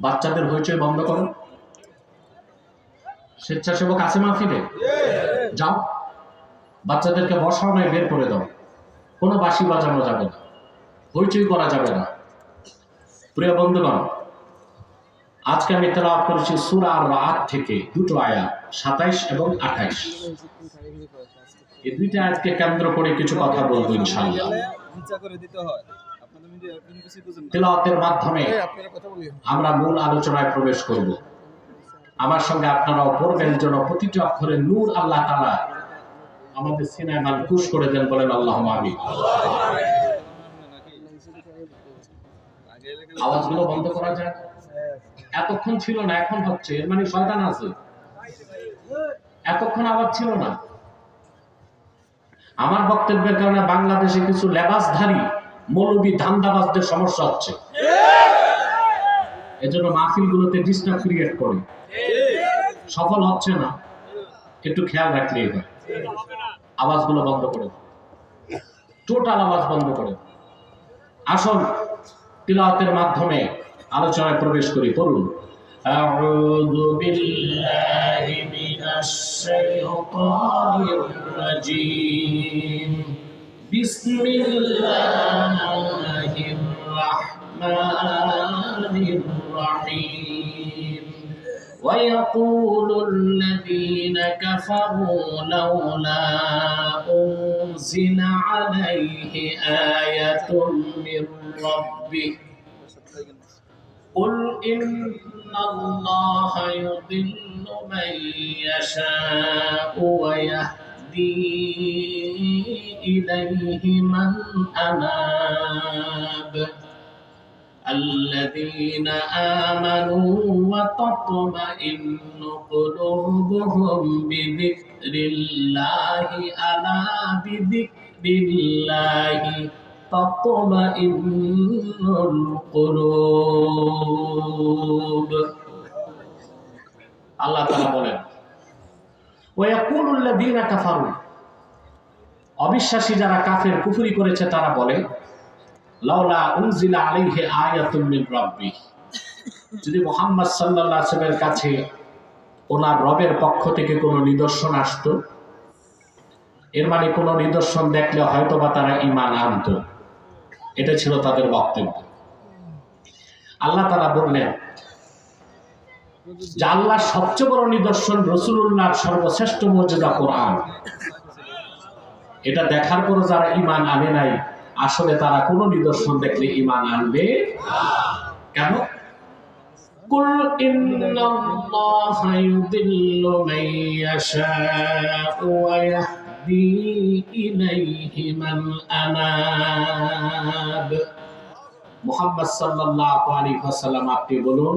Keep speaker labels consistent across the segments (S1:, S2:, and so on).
S1: বাচ্চাদের হইচই বন্ধ করো স্বেচ্ছাসেবক আছে মাহফিলে যাও। বাচ্চাদেরকে বসাও নয় বের করে দাও। কোনো বাঁশি বাজানো যাবে না। হইচই করা যাবে না। প্রিয় বন্ধুগণ, আজকে আমি তেলাওয়াত করেছি সূরা আর রাত থেকে দুটো আয়াত, সাতাইশ এবং আঠাইশ। এই দুইটা আয়াতকে কেন্দ্র করে কিছু কথা বলব ইনশাআল্লাহ।
S2: করে দিতে হয়।
S1: তেলাওয়াতের মাধ্যমে
S2: বলিও
S1: আমরা মূল আলোচনায় প্রবেশ করব। আমার সঙ্গে আপনারাও পড়বেন যেন প্রতিটি অক্ষরে নূর আল্লাহ তালা আমাদের সিনায় মানকুশ করে দেন বলেন আল্লাহ আমি আওয়াজগুলো বন্ধ করা যায় এতক্ষণ ছিল না এখন হচ্ছে। এর মানে শয়তান আছে। এতক্ষণ আওয়াজ ছিল না। আমার বক্তব্যের কারণে বাংলাদেশে কিছু লেবাসধারী মৌলবী ধান্দাবাজদের সমস্যা হচ্ছে এজন্য মাহফিলগুলোতে ডিস্টার্ব ক্রিয়েট করে সফল হচ্ছে না একটু খেয়াল রাখলেই হয় আওয়াজগুলো বন্ধ করে টোটাল আওয়াজ বন্ধ করে আসুন তিলাওয়াতের মাধ্যমে আলোচনায় প্রবেশ করি পড়ুন أعوذ بالله من الشيطان الرجيم بسم الله الرحمن الرحيم ويقول الذين كفروا لولا أنزل عليه آية من ربه قل إن الله يضل من يشاء ويهدي إليه من أناب الذين آمنوا وتطمئن قلوبهم بذكر الله ألا بذكر الله تطمئن القلوب আল্লাহ তাআলা বলেন ওয়াকুলুল্লাযীনা কাফারু। অবিশ্বাসী যারা কাফের কুফরি করেছে, তারা বলে লাউলা উনজিলা আলাইহি আয়াতুম মিন রাব্বি। যদি মুহাম্মদ সাল্লাল্লাহু আলাইহি কাছে ওনার রবের পক্ষ থেকে কোনো নিদর্শন আসতো, এর মানে কোনো নিদর্শন দেখলে হয়তোবা তারা ঈমান আনতো। এটা ছিল তাদের বক্তব্য। আল্লাহ তারা বললেন যে সবচেয়ে বড় নিদর্শন রসুল্লাহর সর্বশ্রেষ্ঠ মর্যাদা কোরআন। এটা দেখার পরও যারা ঈমান আনে নাই, আসলে তারা কোনো নিদর্শন দেখলে ঈমান আনবে কেন? আপনি বলুন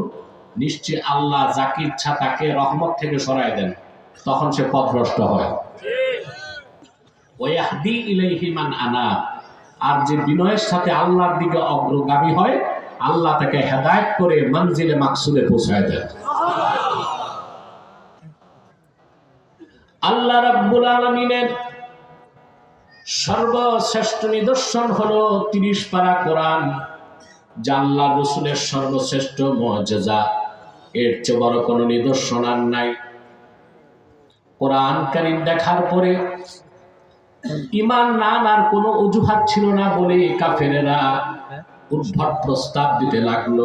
S1: নিশ্চয় আল্লাহ যাকে ইচ্ছা তাকে রহমত থেকে সরায় দেন, তখন সে পথভ্রষ্ট হয়। মান আর যে বিনয়ের সাথে আল্লাহর দিকে অগ্রগামী হয়, আল্লাহ তাকে হেদায়েত করে মঞ্জিলে মাকসুদে পৌঁছায় দেন। আল্লাহ রাব্বুল আলামিনের সর্বশ্রেষ্ঠ নিদর্শন হলো তিরিশ পারা কোরআন আল্লাহ রসুলের সর্বশ্রেষ্ঠ মর্যাদা এর চেয়ে বড় কোনো নিদর্শন আর নাই। কোরআন কারিম দেখার পরে ইমান না আর কোনো অজুহাত ছিল না বলে কাফেরেরা উদ্ভট প্রস্তাব দিতে লাগল।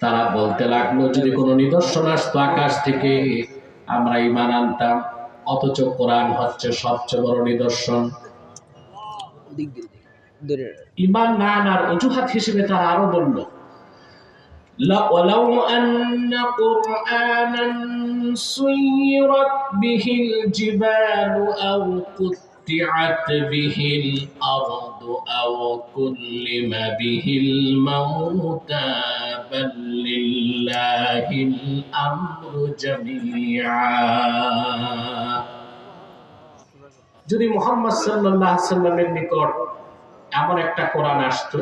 S1: তারা বলতে লাগল যদি কোনো নিদর্শন আসতো আকাশ থেকে আমরা ইমান আনতাম। অথচ কোরআন হচ্ছে সবচেয়ে বড় নিদর্শন। ইমান না আনার অজুহাত হিসেবে তারা আরও বলল ولو أن قرآنا سيرت به الجبال أو قطعت به الأرض أو كلم به الموتى بل لله الأمر جميعا যদি মোহাম্মদ সাল্লাহ সাল্লামের নিকট এমন একটা কোরআন আসতো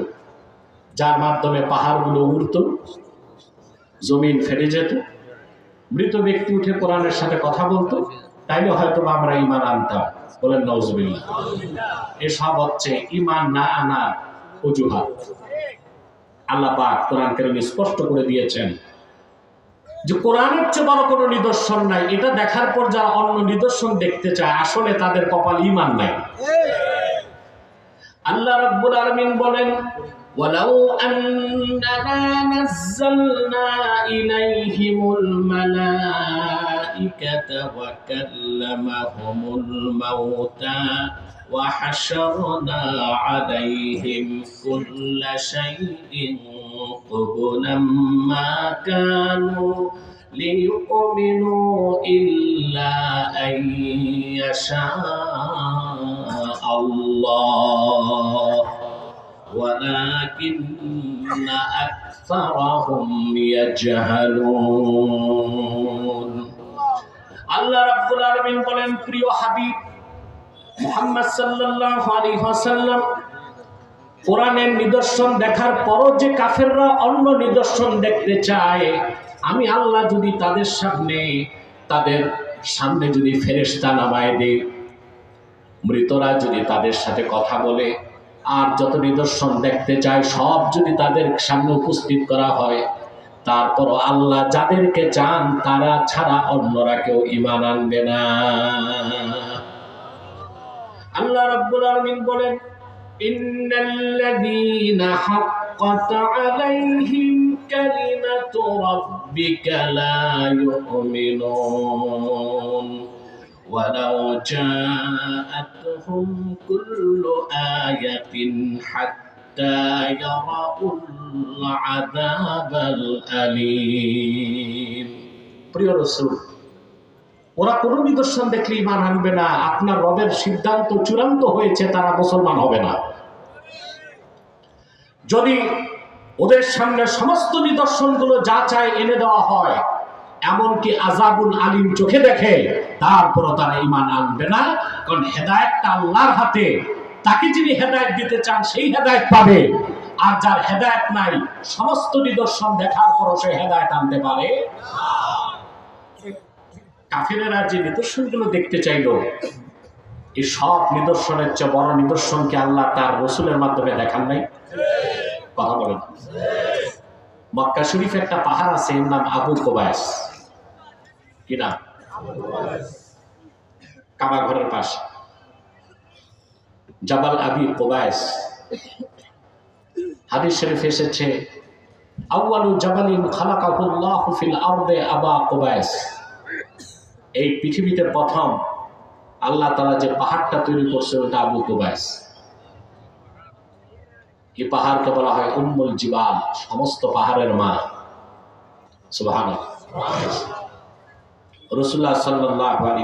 S1: যার মাধ্যমে পাহাড়গুলো উড়ত জমিন ফেটে যেত। মৃত ব্যক্তি উঠে কোরআনের সাথে কথা বলতো তাইলে হয়তো আমরা ইমান আনতাম। বলেন নজবিল্লা এসব হচ্ছে ইমান না আনার অজুহাত। আল্লাহ পাক কোরআন কারিমে স্পষ্ট করে দিয়েছেন যে কোরআনের চেয়ে বড় কোনো নিদর্শন নাই। এটা দেখার পর যারা অন্য নিদর্শন দেখতে চায় আসলে তাদের কপাল ইমান নাই। আল্লাহ রাব্বুল আলামিন বলেন ولو أننا نزلنا إليهم الملائكة وكلمهم الموتى وحشرنا عليهم كل شيء قبلا ما كانوا ليؤمنوا إلا أن يشاء الله ولكن أكثرهم يجهلون আল্লাহ রাব্বুল আলামিন বলেন প্রিয় হাবিব মুহাম্মদ সাল্লাল্লাহু আলাইহি ওয়াসাল্লাম কোরআনের নিদর্শন দেখার পরও যে কাফেররা অন্য নিদর্শন দেখতে চায় আমি আল্লাহ যদি তাদের সামনে তাদের সামনে যদি ফেরেশতা নামায় দেই মৃতরা যদি তাদের সাথে কথা বলে আর যত নিদর্শন দেখতে চায়, সব যদি তাদের সামনে উপস্থিত করা হয়, তারপরও আল্লাহ যাদেরকে চান, তারা ছাড়া অন্যরা কেউ ইমান আনবে না। আল্লাহ রাব্বুল আলামিন বলেন, ইন্নাল্লাযীনা হাক্কাত আলাইহিম কালিমাতু রাব্বিকা লা ইউমিনুন। ولو جاءتهم كل آية حتى يروا العذاب الأليم প্রিয় রসুল ওরা কোনো নিদর্শন দেখলে ইমান আনবে না আপনার রবের সিদ্ধান্ত চূড়ান্ত হয়েছে তারা মুসলমান হবে না যদি ওদের সামনে সমস্ত নিদর্শনগুলো যা চায় এনে দেওয়া হয় এমনকি আজাবুল আলিম চোখে দেখে তারপরও তারা ইমান আনবে না। কারণ হেদায়তটা আল্লাহর হাতে। তাকে যিনি হেদায়ত দিতে চান, সেই হেদায়ত পাবে। আর যার হেদায়ত নাই, সমস্ত নিদর্শন দেখার পরও সে হেদায়ত আনতে পারে কাফিরেরা যে নিদর্শনগুলো দেখতে চাইলো এই সব নিদর্শনের চেয়ে বড় নিদর্শনকে আল্লাহ তার রসুলের মাধ্যমে দেখান নাই? কথা বলেন। মক্কা শরীফ একটা পাহাড় আছে, এর নাম আবু কোবায়স কি নাম? কাবা ঘরের পাশে। জাবাল আবি কোবায়স হাদিস শরীফ এসেছে, আউয়ালু জাবালিন খালাকাহুল্লাহু ফিল আরদে আবা কোবায়স এই পৃথিবীতে প্রথম আল্লাহ তাআলা যে পাহাড়টা তৈরি করছে ওটা আবু কোবায়স এই পাহাড়কে বলা হয় উম্মুল জিবাল, সমস্ত পাহাড়ের মা রসুল্লাহ সাল্লাহ আলী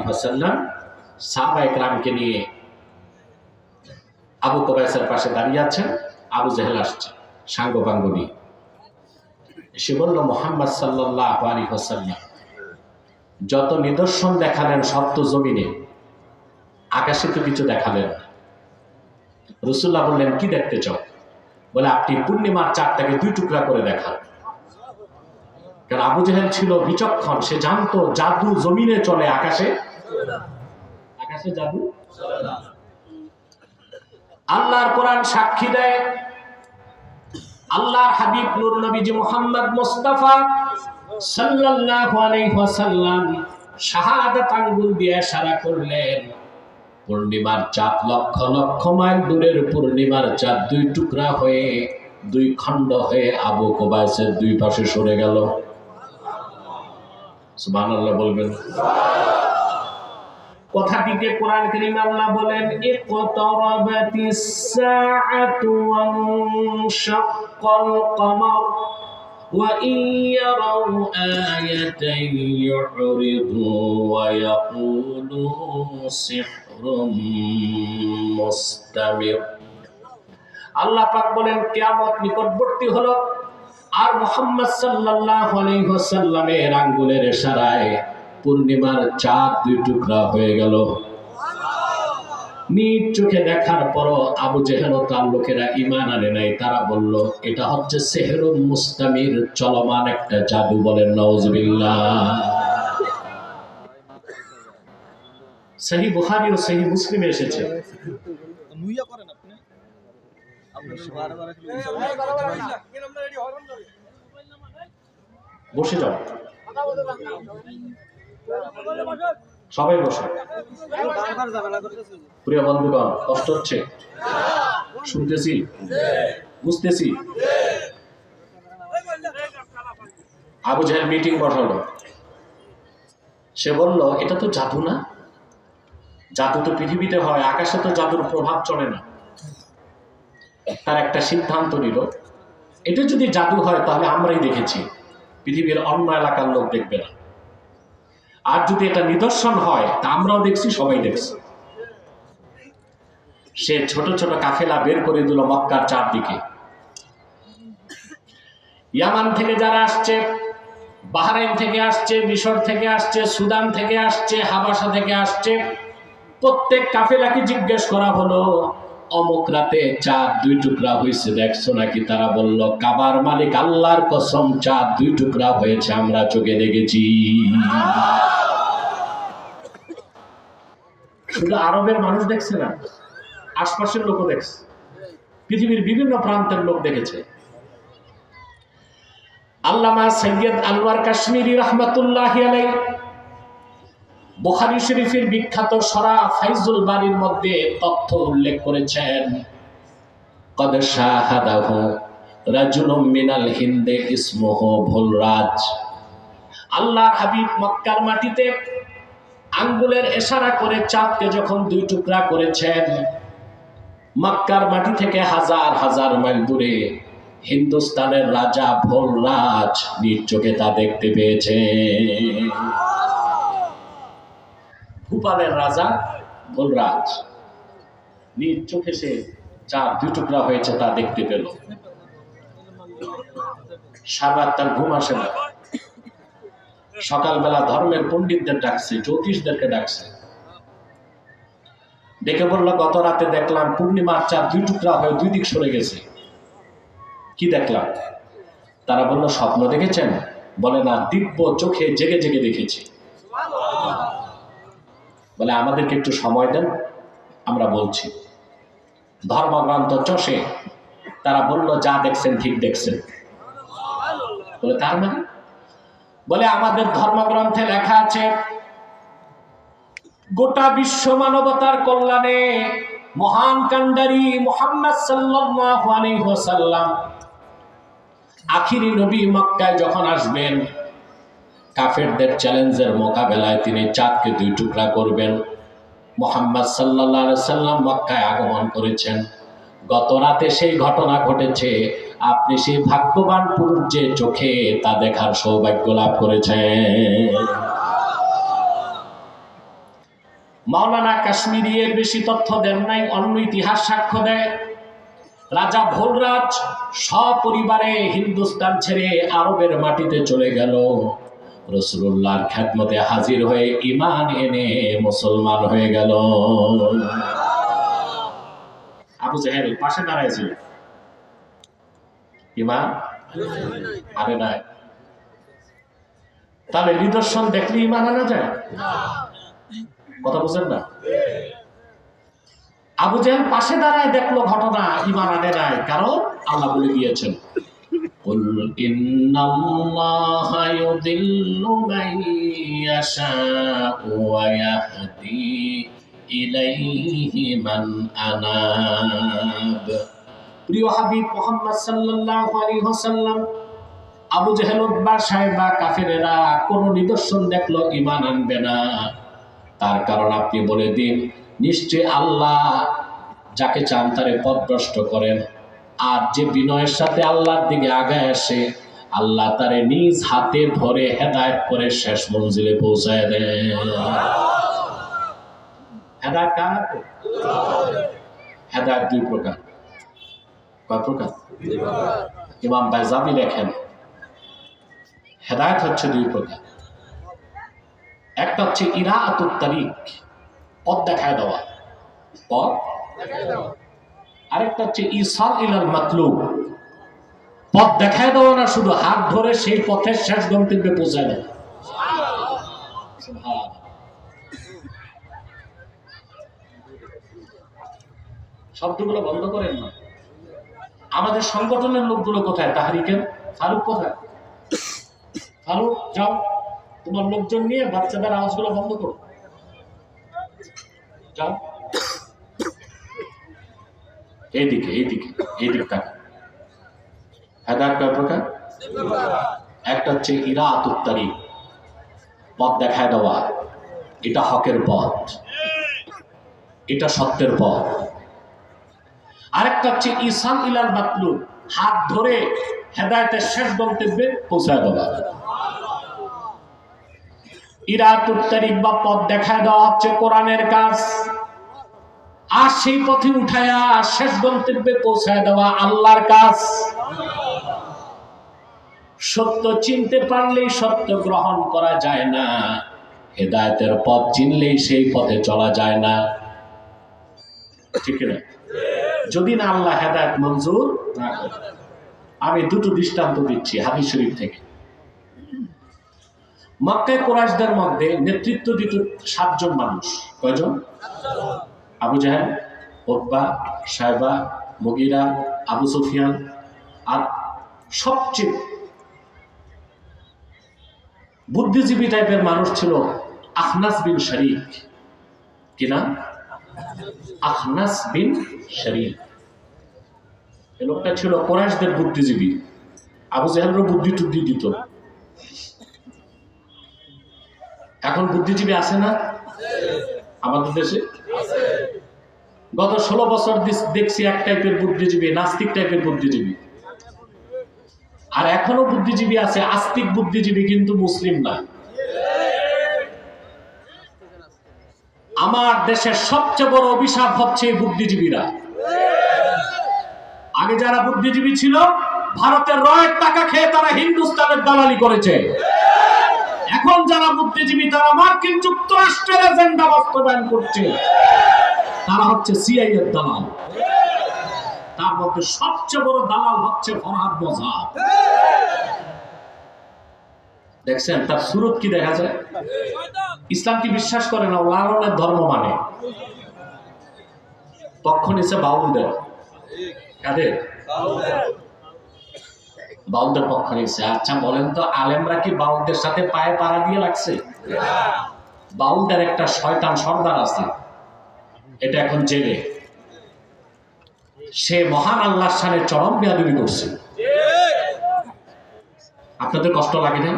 S1: সাহবা একরামকে নিয়ে আবু কবাইসের পাশে দাঁড়িয়ে আছেন, আবু জেহেল আসছে সাঙ্গ পাঙ্গ নিয়ে। সে বলল, মোহাম্মদ সাল্লাহ আলী যত নিদর্শন দেখালেন সপ্ত জমিনে, আকাশে তো কিছু দেখালেন রসুল্লাহ বললেন, কি দেখতে চাও? বলে, আপনি পূর্ণিমার চারটাকে দুই টুকরা করে দেখান। কারণ আবু জেহেল ছিল বিচক্ষণ, সে জানতো জাদু জমিনে চলে আকাশে। আকাশে জাদু আল্লাহর কোরআন সাক্ষী দেয়, আল্লাহর হাবিব নূর নবীজি মোহাম্মদ মুস্তাফা সাল্লাল্লাহু আলাইহি ওয়াসাল্লাম শাহাদাত আঙ্গুল দিয়ে ইশারা করলেন। পূর্ণিমার চাঁদ লক্ষ লক্ষ মাইল দূরের পূর্ণিমার চাঁদ দুই টুকরা হয়ে দুই খণ্ড হয়ে আবু কোবাইসের দুই পাশে সরে গেল সুবহানাল্লাহ বলবেন কথাটিকে কোরআন কারীম আল্লাহ বলেন ইকতারাবাতিস সাআতু ওয়ানশাক্কাল কমার وإن يروا آية يعرضوا ويقولوا سحر مستمر আল্লাহ পাক বলেন, কিয়ামত নিকটবর্তী হলো আর মোহাম্মদ সাল্লাল্লাহু আলাইহি ওয়াসাল্লামের আঙ্গুলের ইশারায় পূর্ণিমার চাঁদ দুই টুকরা হয়ে গেল। নিজ চোখে দেখার পরও আবু জেহেল ও তার লোকেরা ইমান আনে নাই। তারা বলল, এটা হচ্ছে সেহেরুল মুস্তামির চলমান একটা জাদু বলেন নওজবিল্লাহ সহি বুখারি ও সহি মুসলিমে এসেছে। বসে যাও। সবাই বসে। প্রিয় বন্ধুগণ কষ্ট হচ্ছে? শুনতেছি? বুঝতেছি? আবু জাহেল মিটিং বসালো সে বলল এটা তো জাদু না? জাদু তো পৃথিবীতে হয়, আকাশে তো জাদুর প্রভাব চলে না। তার একটা সিদ্ধান্ত নিল, এটা যদি জাদু হয় তাহলে আমরাই দেখেছি, পৃথিবীর অন্য এলাকার লোক দেখবে না। আর যদি এটা নিদর্শন হয়, তা আমরাও দেখছি, সবাই দেখছি। সে ছোট ছোট কাফেলা বের করে দিল মক্কার চারদিকে। ইয়ামান থেকে যারা আসছে, বাহরাইন থেকে আসছে, মিশর থেকে আসছে, সুদান থেকে আসছে, হাবাসা থেকে আসছে প্রত্যেক কাফেলাকে জিজ্ঞেস করা হলো, অমুক রাতে চাঁদ দুই টুকরা হয়েছে, দেখছ নাকি? তারা বলল, কাবার মালিক আল্লাহর কসম, চাঁদ দুই টুকরা হয়েছে, আমরা চোখে দেখেছি। শুধু আরবের মানুষ দেখছে না, আশপাশের লোকও দেখছে, পৃথিবীর বিভিন্ন প্রান্তের লোক দেখেছে। আল্লামা সৈয়দ আনোয়ার কাশ্মীরি রহমতুল্লাহ আলাই বুখারী শরীফের বিখ্যাত সরা ফাইজুল বাড়ির মধ্যে তথ্য উল্লেখ করেছেন, কদ শাহাদাহু রাজুলুম মিনাল হিন্দে ইসমুহ ভুলরাজ। আল্লাহ হাবিব মক্কার মাটিতে আঙ্গুলের এশারা করে চাঁদকে যখন দুই টুকরা করেছেন, মক্কার মাটি থেকে হাজার হাজার মাইল দূরে হিন্দুস্তানের রাজা ভোলরাজ নিজ তা দেখতে পেয়েছে ভূপালের রাজা ভোলরাজ নিজ চোখে সে চার দুই টুকরা হয়েছে তা দেখতে পেল। সারাত তার ঘুম আসে না। সকালবেলা ধর্মের পণ্ডিতদের ডাকছে, জ্যোতিষদেরকে ডাকছে। ডেকে বলল, গত রাতে দেখলাম পূর্ণিমার চার দুই টুকরা হয়ে দুই দিক সরে গেছে। কি দেখলাম? তারা বলল, স্বপ্ন দেখেছেন? বলে, না, দিব্য চোখে জেগে জেগে দেখেছি। বলে, আমাদেরকে একটু সময় দেন, আমরা বলছি। ধর্মগ্রন্থ চষে তারা বলল, যা দেখছেন ঠিক দেখছেন। বলে, তার মানে? বলে, আমাদের ধর্মগ্রন্থে লেখা আছে, গোটা বিশ্ব মানবতার কল্যাণে মহান কান্ডারি মোহাম্মদ ওয়াসাল্লাম আখিরি নবী মক্কায় যখন আসবেন কাফেরদের চ্যালেঞ্জের মোকাবেলায় তিনি চাঁদকে দুই টুকরা করবেন। মোহাম্মদ আলাইহি সাল্লাম মক্কায় আগমন করেছেন। গত রাতে সেই ঘটনা ঘটেছে। আপনি সেই ভাগ্যবান পুরুষ যে চোখে তা দেখার সৌভাগ্য লাভ করেছেন। মাওলানা কাশ্মীরি এর বেশি তথ্য দেন নাই, অন্য ইতিহাস সাক্ষ্য দেয়। রাজা ভোলরাজ সপরিবারে হিন্দুস্তান ছেড়ে আরবের মাটিতে চলে গেল। রসুল্লাহর খ্যাতমতে হাজির হয়ে ইমান এনে মুসলমান হয়ে গেল। আবু জাহেল পাশে দাঁড়াইছিল। ইমান আরে নাই। তাহলে নিদর্শন দেখলে ইমান আনা যায়? কথা বুঝেন না? আবু জাহেল পাশে দাঁড়ায় দেখল ঘটনা ইমান আনে নাই। কারণ আল্লাহ বলে দিয়েছেন قل إن الله يضل من يشاء ويهدي إليه من أناب প্রিয় হাবিব মোহাম্মদ সাল্লাল্লাহু আলাইহি ওয়াসাল্লাম আবু জেহেল উতবা সাহেবা কাফেরেরা কোনো নিদর্শন দেখলো ইমান আনবে না তার কারণ আপনি বলে দিন নিশ্চয় আল্লাহ যাকে চান তারে পথভ্রষ্ট করেন আর যে বিনয়ের সাথে আল্লাহর দিকে আগায় আসে, আল্লাহ তারে নিজ হাতে ধরে হেদায়েত করে শেষ মঞ্জিলে পৌঁছায় দেন হেদায়েত? দুই প্রকার। কয় প্রকার? ইমাম বাইজাবি লেখেন, হেদায়েত হচ্ছে দুই প্রকার। একটা হচ্ছে ইরা আতুর তারিক পথ দেখায় দেওয়া। পথ? আরেকটা হচ্ছে ইসাল ইলাল মাতলুব। পথ দেখায় দেওয়া না, শুধু হাত ধরে সেই পথের শেষ গন্তব্যে পৌঁছায় সুবহান। শব্দগুলো বন্ধ করেন না। আমাদের সংগঠনের লোকগুলো কোথায়? তাহারিকের? ফারুক কোথায়? ফারুক, যাও। তোমার লোকজন নিয়ে বাচ্চাদের আওয়াজগুলো বন্ধ করো। যাও। এইদিকে এইদিকে এইদিকে তাকা হেদায়ত কয় প্রকার? একটা হচ্ছে ইরা আতুত্তারি পথ দেখায় দেওয়া। এটা হকের পথ। এটা সত্যের পথ। আরেকটা হচ্ছে ইসান ইলাল বাতলু হাত ধরে হেদায়তের শেষ গন্তব্যে পৌঁছায় দেওয়া। ইরাতুত তারিক বা পথ দেখায় দেওয়া হচ্ছে কোরআনের কাজ। আর সেই পথে উঠায়া শেষ গন্তব্যে পৌঁছায় দেওয়া আল্লাহর কাজ। সত্য চিনতে পারলেই সত্য গ্রহণ করা যায় না। হেদায়তের পথ চিনলেই সেই পথে চলা যায় না। ঠিক না যদি না আল্লাহ হেদায়ত মঞ্জুর আমি দুটো দৃষ্টান্ত দিচ্ছি হাদিস শরীফ থেকে। মক্কায় কোরআশদের মধ্যে নেতৃত্ব দিত সাতজন মানুষ। কয়জন? আবু জাহেল ওকবা সাহেবা মুগিরা, আবু সুফিয়ান আর সবচেয়ে বুদ্ধিজীবী টাইপের মানুষ ছিল আখনাস বিন শরিক। কি নাম? আখনাস বিন শরিক। এই লোকটা ছিল কোরআশদের বুদ্ধিজীবী। আবু জাহেলরও বুদ্ধি টুদ্ধি দিত। এখন বুদ্ধিজীবী আছে না? আমাদের দেশে? গত ষোলো বছর দেখছি এক টাইপের বুদ্ধিজীবী, নাস্তিক টাইপের বুদ্ধিজীবী। আর এখনও বুদ্ধিজীবী আছে, আস্তিক বুদ্ধিজীবী কিন্তু মুসলিম না। আমার দেশের সবচেয়ে বড় অভিশাপ হচ্ছে এই বুদ্ধিজীবীরা। আগে যারা বুদ্ধিজীবী ছিল, ভারতের রয়ের টাকা খেয়ে তারা হিন্দুস্তানের দালালি করেছে। এখন যারা বুদ্ধিজীবী, তারা মার্কিন যুক্তরাষ্ট্রের এজেন্ডা বাস্তবায়ন করছে। তারা হচ্ছে সিআইএর দালাল। তার মধ্যে সবচেয়ে বড় দালাল হচ্ছে ফরহাদ মজাব দেখছেন, তার সুরত কি দেখা যায়? ইসলাম কি বিশ্বাস করে না? লালনের ধর্ম মানে। পক্ষ নিচে বাউলদের কাদের? বাউলদের পক্ষ নিচ্ছে আচ্ছা বলেন তো, আলেমরা কি বাউলদের সাথে পায়ে পাড়া দিয়ে লাগছে? বাউলদের একটা শয়তান সর্দার আছে। এটা এখন জেলে। সে মহান আল্লাহর সামনে চরম বেয়াদবি করছে। আপনাদের কষ্ট লাগে না?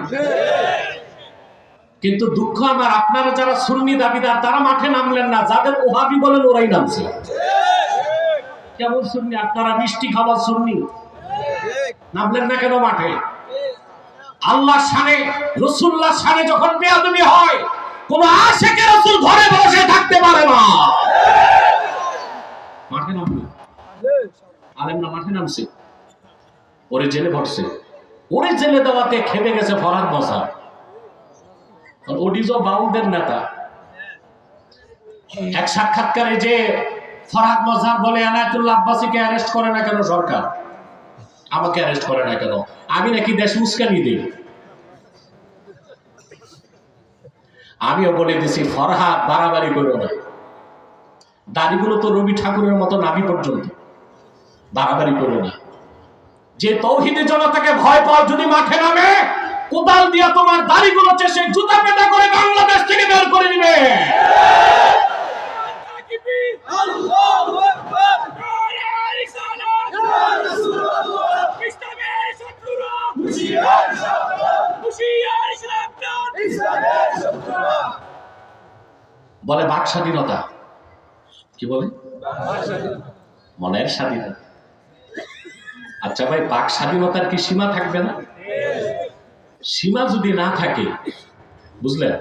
S1: কিন্তু দুঃখ আমার, আপনারা যারা সুন্নি দাবিদার, তারা মাঠে নামলেন না। যাদের ওহাবি বলেন, ওরাই নামছে। কেমন সুন্নি? আপনারা মিষ্টি খাবার সুন্নি? নামলেন না কেন মাঠে? আল্লাহ সানে রসুল্লাহ সানে যখন বেয়াদবি হয় কোন আশেকে রসুল ঘরে বসে থাকতে পারে না। মাঠে মাঠে নামছে। ওরে জেলে ভরছে। ওরে জেলে দেওয়াতে খেপে গেছে বাউলদের নেতা। এক সাক্ষাৎকারে যে ফরহাদ মজার বলে এনায়তুল্লাহ আব্বাসীকে অ্যারেস্ট করে না কেন সরকার? আমাকে অ্যারেস্ট করে না কেন? আমি নাকি দেশ উস্কানি দিই আমিও বলে দিছি ফরহাদ বাড়াবাড়ি করো না। দাড়িগুলো তো রবি ঠাকুরের মতো নাভি পর্যন্ত। বাড়াবাড়ি করো না। যে তৌহিদি জনতাকে ভয় পাও যদি মাঠে নামে কোদাল দিয়া তোমার দাড়িগুলো চেষে জুতা পেটা করে বাংলাদেশ থেকে বের করে
S2: হুশিয়ার শত্রুরা
S1: বলে বাক স্বাধীনতা। কি বলে? মনের স্বাধীনতা। আচ্ছা ভাই, বাক স্বাধীনতার কি সীমা থাকবে না? সীমা যদি না থাকে, বুঝলেন?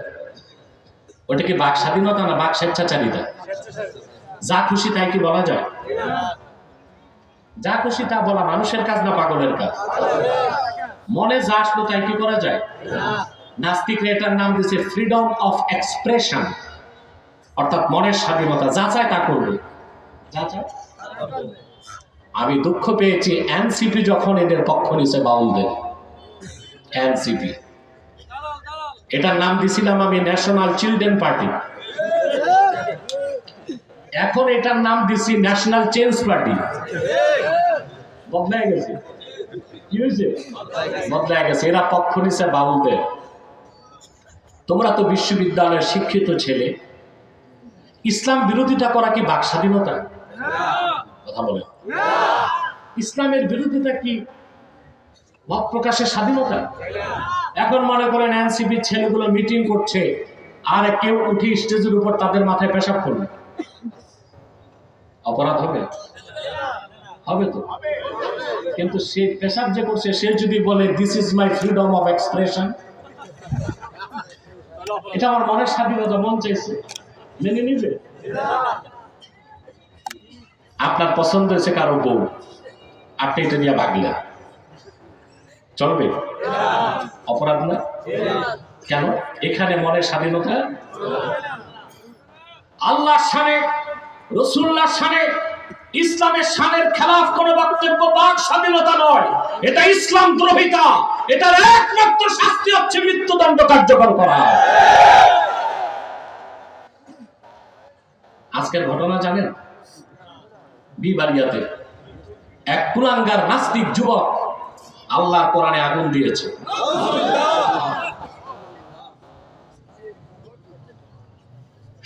S1: ওটা কি বাক স্বাধীনতা না বাক স্বেচ্ছাচারিতা? যা খুশি তাই কি বলা যায়? যা খুশি তা বলা মানুষের কাজ না পাগলের কাজ? মনে যা আসলো তাই কি করা যায়? নাস্তিকরা এটার নাম দিয়েছে ফ্রিডম অফ এক্সপ্রেশন অর্থাৎ মনের স্বাধীনতা, যা চায় তা করবে। যা চায় আমি দুঃখ পেয়েছি এনসিপি যখন এদের পক্ষ নিছে বাউলদের। এনসিপি। এটার নাম দিছিলাম আমি ন্যাশনাল চিলড্রেন পার্টি এখন এটার নাম দিছি ন্যাশনাল চেঞ্জ পার্টি বদলায় গেছে। বদলায় গেছে। এরা পক্ষ নিছে বাবুদের তোমরা তো বিশ্ববিদ্যালয়ের শিক্ষিত ছেলে। ইসলাম বিরোধিতা করা কি বাক স্বাধীনতা কথা বলে। ইসলামের বিরোধিতা কি মত প্রকাশের স্বাধীনতা? এখন মনে করেন এনসিপির ছেলেগুলো মিটিং করছে, আর কেউ উঠে স্টেজের উপর তাদের মাথায় পেশাব করবে। অপরাধ হবে? হবে তো। কিন্তু সে পেশাব যে করছে, সে যদি বলে this is my freedom of expression এটা আমার মনের স্বাধীনতা, মন চাইছে। মেনে নিবে? আপনার পছন্দ হয়েছে কারও বউ। আপনি এটা নিয়ে ভাগলা চলবে? অপরাধ না? কেন? এখানে মনের স্বাধীনতা? আল্লাহ শানে রসুল্লাহ শানে ইসলামের শানের খেলাফ কোন বক্তব্য বাক স্বাধীনতা নয়। এটা ইসলাম দ্রোহিতা। এটার একমাত্র শাস্তি হচ্ছে মৃত্যুদণ্ড কার্যকর করা। আজকের ঘটনা জানেন? বিবারিয়াতে এক কুলাঙ্গার নাস্তিক যুবক আল্লাহর কোরআনে আগুন দিয়েছে।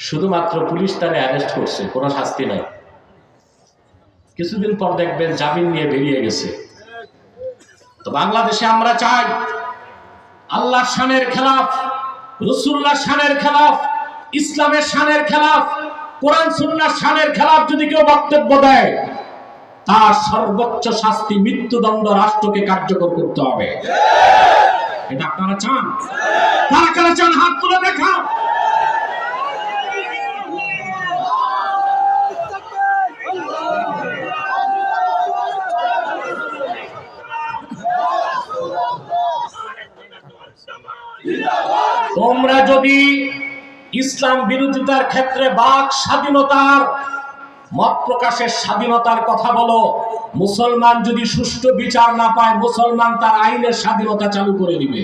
S1: শুধুমাত্র পুলিশ তারে অ্যারেস্ট করছে, কোনো শাস্তি নাই। কিছুদিন পর দেখবেন জামিন নিয়ে বেরিয়ে গেছে। তো বাংলাদেশে আমরা চাই আল্লাহ শানের খেলাফ রসুল্লাহ শানের খেলাফ, ইসলামের শানের খেলাফ, কোরআন সুন্নাহ শানের খেলাফ যদি কেউ বক্তব্য দেয়, তার সর্বোচ্চ শাস্তি মৃত্যুদণ্ড রাষ্ট্রকে কার্যকর করতে হবে। এটা আপনারা চান? কারা চান? হাত তুলে দেখা তোমরা যদি ইসলাম বিরোধিতার ক্ষেত্রে বাক স্বাধীনতার, মত প্রকাশের স্বাধীনতার কথা বলো, মুসলমান যদি সুষ্ঠু বিচার না পায়, মুসলমান তার আইনের স্বাধীনতা চালু করে দিবে।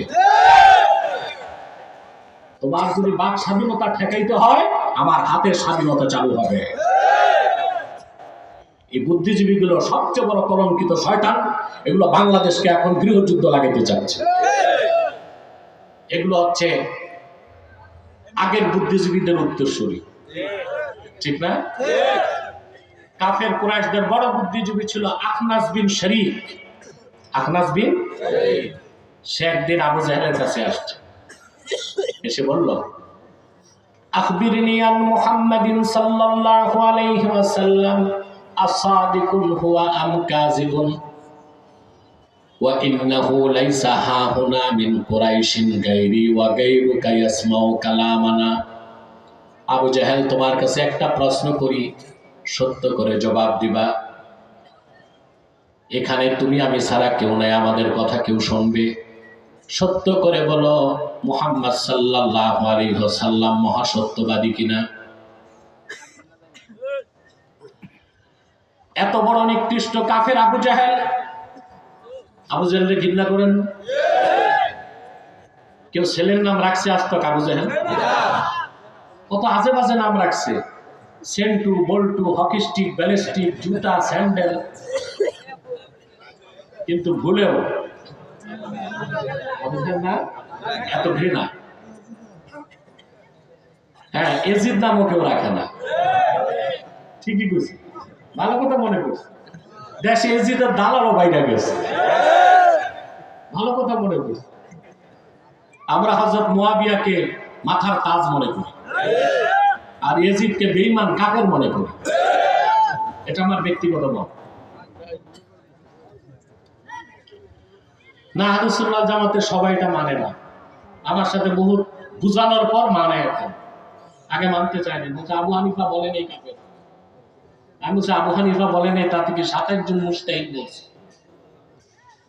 S1: তোমার যদি বাক স্বাধীনতা ঠেকাইতে হয়, আমার হাতের স্বাধীনতা চালু হবে। এই বুদ্ধিজীবীগুলো সবচেয়ে বড় কলঙ্কিত শয়তান, এগুলো বাংলাদেশকে এখন গৃহযুদ্ধ লাগাইতে চাচ্ছে। এগুলো হচ্ছে আগের বুদ্ধিজীবীদের উত্তরসূরি। ঠিক না? কাফের কুরাইশদের বড় বুদ্ধিজীবী ছিল আখনাস বিন শরীফ আখনাস বিন সে একদিন আবু জাহেলের কাছে আসছে। এসে বলল, আখবিরনি মুহাম্মাদিন সাল্লাল্লাহু আলাইহি ওয়াসাল্লাম, আসাদিকুন হুয়া আম কাযিবুন? وإنه ليس ها هنا من قريش غيري وغيرك يسمع كلامنا আবু জাহেল তোমার কাছে একটা প্রশ্ন করি সত্য করে জবাব দিবা এখানে তুমি আমি ছাড়া কেউ নাই আমাদের কথা কেউ শুনবে সত্য করে বলো মোহাম্মদ সাল্লাহ আলাইসাল্লাম মহাসত্যবাদী কিনা এত বড় নিকৃষ্ট কাফের আবু জাহেল আবু জাহেলের ঘৃণা করেন? কেউ ছেলের নাম রাখছে আজ তক আবু জাহেল? কত আজে বাজে নাম রাখছে? Sentu, Boltu, hockey stick ballistic জুতা, স্যান্ডেল। কিন্তু ভুলেও না? এত ঘৃণা হ্যাঁ এজিদ নামও কেউ রাখে না। ঠিকই করছি ভালো কথা মনে করছি। দেশে দালালও গেছে। ভালো কথা মনে করি আমরা হজরত মাথার তাজ মনে করি। আর এজিদকে বেইমান কাকের মনে করি। এটা আমার ব্যক্তিগত মত। না আহলুসুল্লাহ জামাতে সবাই এটা মানে না। আমার সাথে বহুত বুঝানোর পর মানে এখন। আগে মানতে চায়নি আবু হানিফা বলেন এই কাপের আমি বলছি, আবু হানিফা বলেন তা থেকে সাত একজন মুস্তাহিদ বলছে।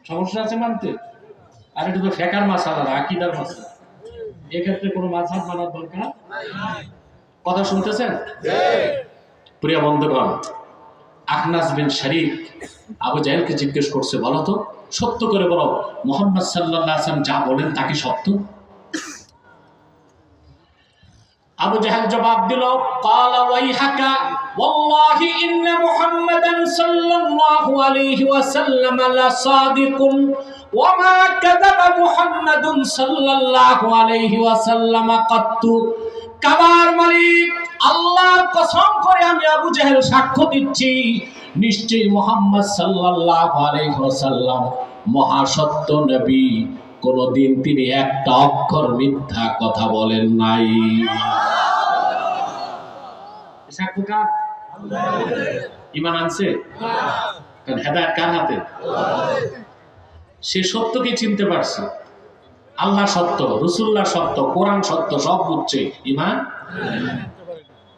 S1: সমস্যা আছে মানতে? আর এটা তো ফেকার মাসালা আকিদার মাসালা। এক্ষেত্রে কোনো মাঝহাব মানার দরকার? কথা শুনতেছেন? প্রিয় বন্ধুগণ আহনাজ বিন শরীফ আবু জাহেলকে জিজ্ঞেস করছে, বলো তো, সত্য করে বলো, মোহাম্মদ সাল্লাহ আসলাম যা বলেন তা কি সত্য? আবু জাহেল জবাব দিল পালা ওয়াই হাকা والله ان محمدا صلى الله عليه وسلم لصادق وما كذب محمد صلى الله عليه وسلم قط কাবার মালিক আল্লাহর কসম করে আমি আবু জাহেল সাক্ষ্য দিচ্ছি নিশ্চয়ই মোহাম্মদ সাল্লাল্লাহু আলাইহি ওয়াসাল্লাম মহাসত্য নবী কোনদিন তিনি একটা অক্ষর মিথ্যা কথা বলেন নাই সাক্ষ্য কার ইমান আনছে? হেদায়ত কার হাতে? সে সত্যকে চিনতে পারছে। আল্লাহ সত্য রসুল্লাহ সত্য, কোরআন সত্য, সব বুঝছে। ইমান?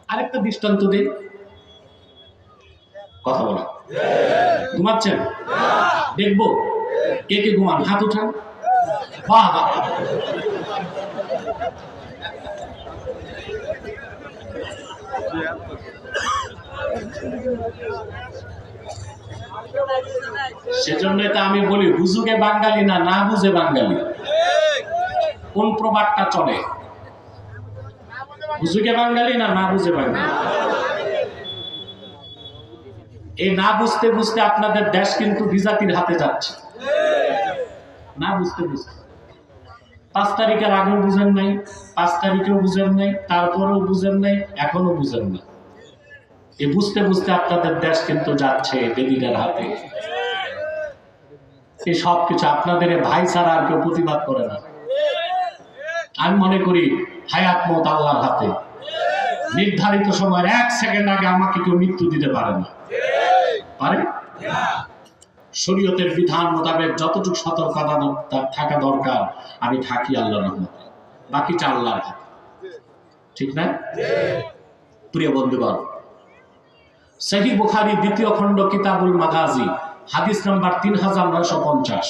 S1: আরেকটা দৃষ্টান্ত দিন কথা বলা। ঘুমাচ্ছেন? দেখব। কে কে ঘুমান? হাত উঠান। বাহ। সেজন্য তো আমি বলি হুজুকে বাঙালি না না বুঝে বাঙালি। কোন প্রবাদটা চলে? হুজুকে বাঙালি না না বুঝে বাঙালি? এই না বুঝতে বুঝতে আপনাদের দেশ কিন্তু বিজাতির হাতে যাচ্ছে। না বুঝতে বুঝতে। পাঁচ তারিখের আগেও বুঝেন নাই, পাঁচ তারিখেও বুঝেন নাই, তারপরেও বুঝেন নাই এখনও বুঝেন না এ বুঝতে বুঝতে আপনাদের দেশ কিন্তু যাচ্ছে বেদিনের হাতে। এই সব কিছু আপনাদের ভাই ছাড়া আর কেউ প্রতিবাদ করে না। আমি মনে করি হায়াত মত আল্লাহর হাতে। নির্ধারিত সময়ের এক সেকেন্ড আগে আমাকে কেউ মৃত্যু দিতে পারে না। পারে? শরীয়তের বিধান মোতাবেক যতটুকু সতর্কতা থাকা দরকার আমি থাকি আল্লাহর রহমতে। বাকিটা আল্লাহর হাতে ঠিক না? প্রিয় বন্ধুগণ সহি বুখারি দ্বিতীয় খণ্ড কিতাবুল মাগাজি, হাদিস নাম্বার তিন হাজার নয়শো পঞ্চাশ।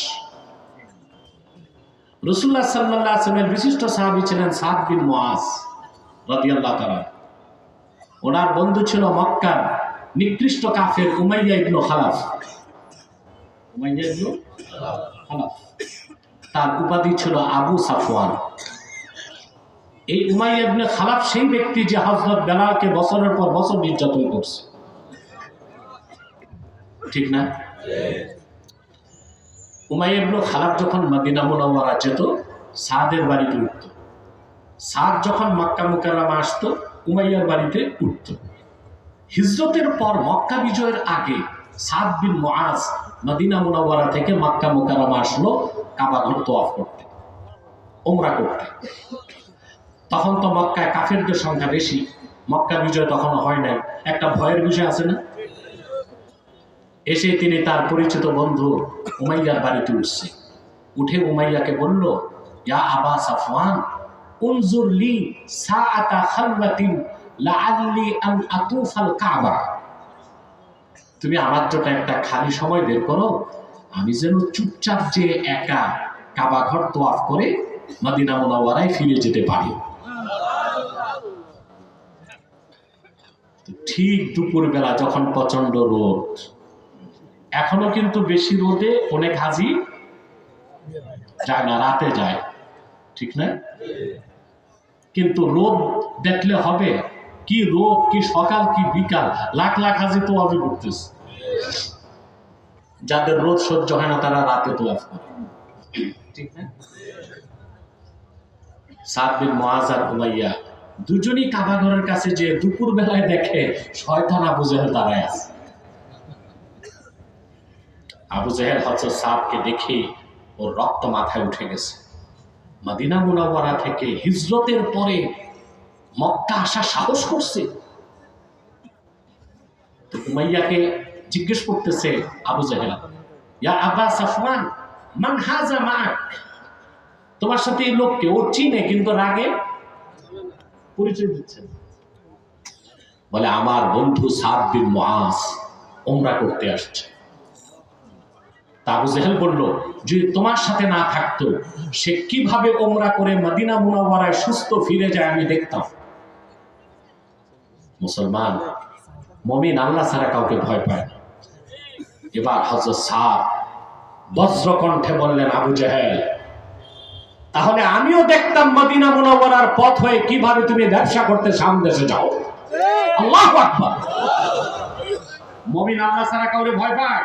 S1: রসুল্লাহ সাল্লাহ আসলামের বিশিষ্ট সাহাবি ছিলেন সাদ বিন মোয়াজ রাদিয়াল্লাহ তাআলা। ওনার বন্ধু ছিল মক্কার নিকৃষ্ট কাফের উমাইয়া ইবনু খালাফ। উমাইয়া ইবনু খালাফ। তার উপাধি ছিল আবু সাফওয়ান। এই উমাইয়া ইবনে খালাফ সেই ব্যক্তি যে হযরত বেলালকে বছরের পর বছর নির্যাতন করছে। ঠিক না? উমাইয়া ইবনে খালাফ যখন মদিনা মুনাওয়ারা যেত, সাদের বাড়িতে উঠত। সাদ যখন মক্কা মুকাররমা আসতো, উমাইয়ার বাড়িতে উঠত। হিজরতের পর মক্কা বিজয়ের আগে Saad bin Muaz Medina Munawwara থেকে মক্কা মুকাররমা আসলো কাবা ঘর তোয়াফ করতে ওমরা করতে। তখন তো মক্কায় কাফেরদের সংখ্যা বেশি, মক্কা বিজয় তখন হয় নাই। একটা ভয়ের বিষয় আছে না? এসে তিনি তার পরিচিত বন্ধু উমাইয়ার বাড়িতে উঠছে। উঠে উমাইয়াকে বলল, ইয়া আবা সাফওয়ান, উনজুর লি সাআতা খালওয়াতিন লাআল্লি আন আতুফাল কাবা। তুমি আমার জন্য একটা খালি সময় বের করো। আমি যেন চুপচাপ যে একা কাবা ঘর তোয়াফ করে মদিনা মুনাওয়ারায় ফিরে যেতে পারি। ঠিক দুপুরবেলা যখন প্রচণ্ড রোদ এখনও কিন্তু বেশি রোদে অনেক হাজি যায় না, রাতে যায়। ঠিক না? কিন্তু রোদ দেখলে হবে। কি রোদ, কি সকাল, কি বিকাল? লাখ লাখ হাজি তো অবি করতেছে যাদের রোদ সহ্য হয় না, তারা রাতে তো করে। ঠিক না? মহাজার উমাইয়া দুজনই কাবাঘরের কাছে যে দুপুর বেলায় দেখে, শয়তান জেহেল দাঁড়ায় আছে। আবু জেহেল হচ্ছে সাদকে দেখে ওর রক্ত মাথায় উঠে গেছে। মদিনা মুনাওয়ারা থেকে হিজরতের পরে মক্কা আসা সাহস করছে। উমাইয়াকে জিজ্ঞেস করতেছে আবু জেহেল, ইয়া মান হাজা মাক তোমার সাথে এই লোককে, ও চিনে কিন্তু রাগে? পরিচয় দিচ্ছে বলে, আমার বন্ধু সাদ বিন মুআজ ওমরা করতে আসছে। আবু জেহেল বলল, যদি তোমার সাথে না থাকতো, সে কীভাবে ওমরা করে মদিনা মুনাওয়ারায় সুস্থ ফিরে যায় আমি দেখতাম। মুসলমান, মমিন আল্লাহ ছাড়া কাউকে ভয় পায় না। এবার হজরত বজ্রকণ্ঠে বললেন, আবু জাহেল, তাহলে আমিও দেখতাম মদিনা মুনাওয়ারার পথ হয়ে কীভাবে তুমি ব্যবসা করতে সামদেশে যাও। আল্লাহ আকবার। মমিন আল্লাহ ছাড়া কাউরে ভয় পায়?